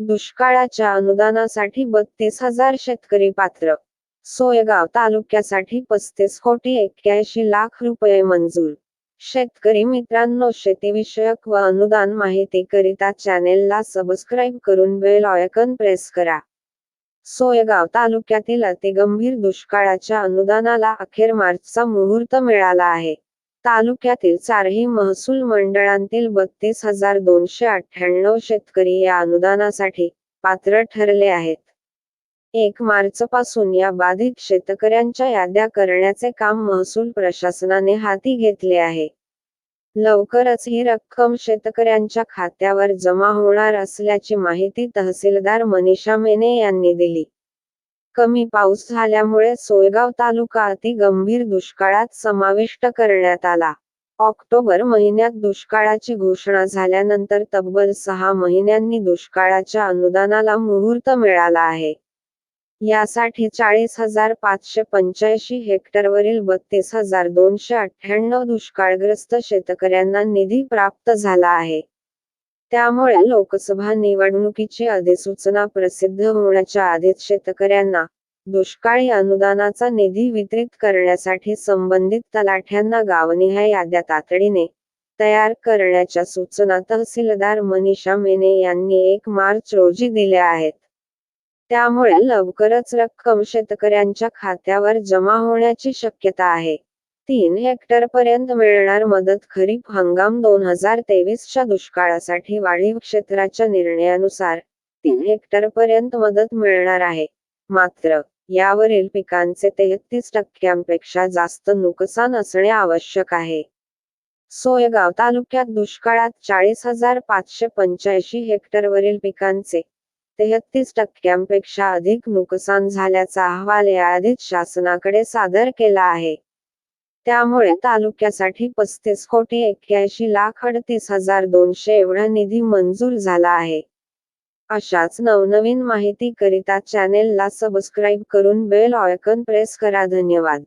दुष्काळाच्या अनुदानासाठी बत्तीस हजार शेतकरी पात्र. सोयगाव तालुक्यासाठी पस्तीस कोटी एक्क्याऐंशी लाख रुपये मंजूर. शेतकरी मित्रांनो शेतीविषयक व अनुदान माहिती करिता चॅनेलला सबस्क्राईब करून बेल ऑयकन प्रेस करा. सोयगाव तालुक्यातील अतिगंभीर दुष्काळाच्या अनुदानाला अखेर मार्चचा मुहूर्त मिळाला आहे. तालुक्यातील चारही महसूल मंडळांतील बत्तीस हजार दोनशे अठ्ठ्याण्णव शेतकरी या अनुदानासाठी पात्र ठरले आहेत. एक मार्च पासून या बाधित शेतकऱ्यांच्या याद्या करण्याचे काम महसूल प्रशासनाने हाती घेतले आहे. लवकरच ही रक्कम शेतकऱ्यांच्या खात्यावर जमा होणार असल्याची माहिती तहसीलदार मनीषा मेने यांनी दिली. कमी पाऊस झाल्यामुळे सोयगाव तालुका अति गंभीर दुष्काळात समाविष्ट करण्यात आला. ऑक्टोबर महिन्यात दुष्काळाची घोषणा झाल्यानंतर तब्बल सहा महिन्यांनी दुष्काळाच्या अनुदानाला मुहूर्त मिळाला आहे. यासाठी चाळीस हजार पाचशे पंच्याऐंशी हेक्टरवरील बत्तीस हजार दोनशे अठ्ठ्याण्णव दुष्काळग्रस्त शेतकऱ्यांना निधी प्राप्त झाला आहे. त्यामुळे लोकसभा निवडणुकीची अधिसूचना प्रसिद्ध होण्याच्या आधीच शेतकऱ्यांना दुष्काळी अनुदानाचा निधी वितरित करण्यासाठी संबंधित तलाठ्यांना गावनिहाय याद्या तातडीने तयार करण्याच्या सूचना तहसीलदार मनीषा मेने यांनी एक मार्च रोजी दिल्या आहेत. त्यामुळे लवकरच रक्कम शेतकऱ्यांच्या खात्यावर जमा होण्याची शक्यता आहे. तीन हेक्टर पर्यंत मिळणार मदत खरीप हंगाम दोन हजार तेवीसच्या दुष्काळासाठी वाढीव क्षेत्राच्या निर्णयानुसार तीन हेक्टर पर्यंत मदत मिळणार आहे. मात्र यावरील पिकांचे तेहतीस टक्क्यांपेक्षा जास्त नुकसान असणे आवश्यक आहे. सोयगाव तालुक्यात दुष्काळात चाळीस हजार पाचशे पंच्याऐंशी हेक्टरवरील पिकांचे तेहतीस टक्क्यांपेक्षा अधिक नुकसान झाल्याचा अहवाल याआधीच शासनाकडे सादर केला आहे. त्यामुळे तालुक्यासाठी पस्तीस कोटी एक्क्याऐंशी लाख अडतीस हजार दोनशे एवढा निधी मंजूर झाला आहे. अशाच नवनवीन माहिती करिता चॅनेलला सबस्क्राईब करून बेल ऑयकन प्रेस करा. धन्यवाद.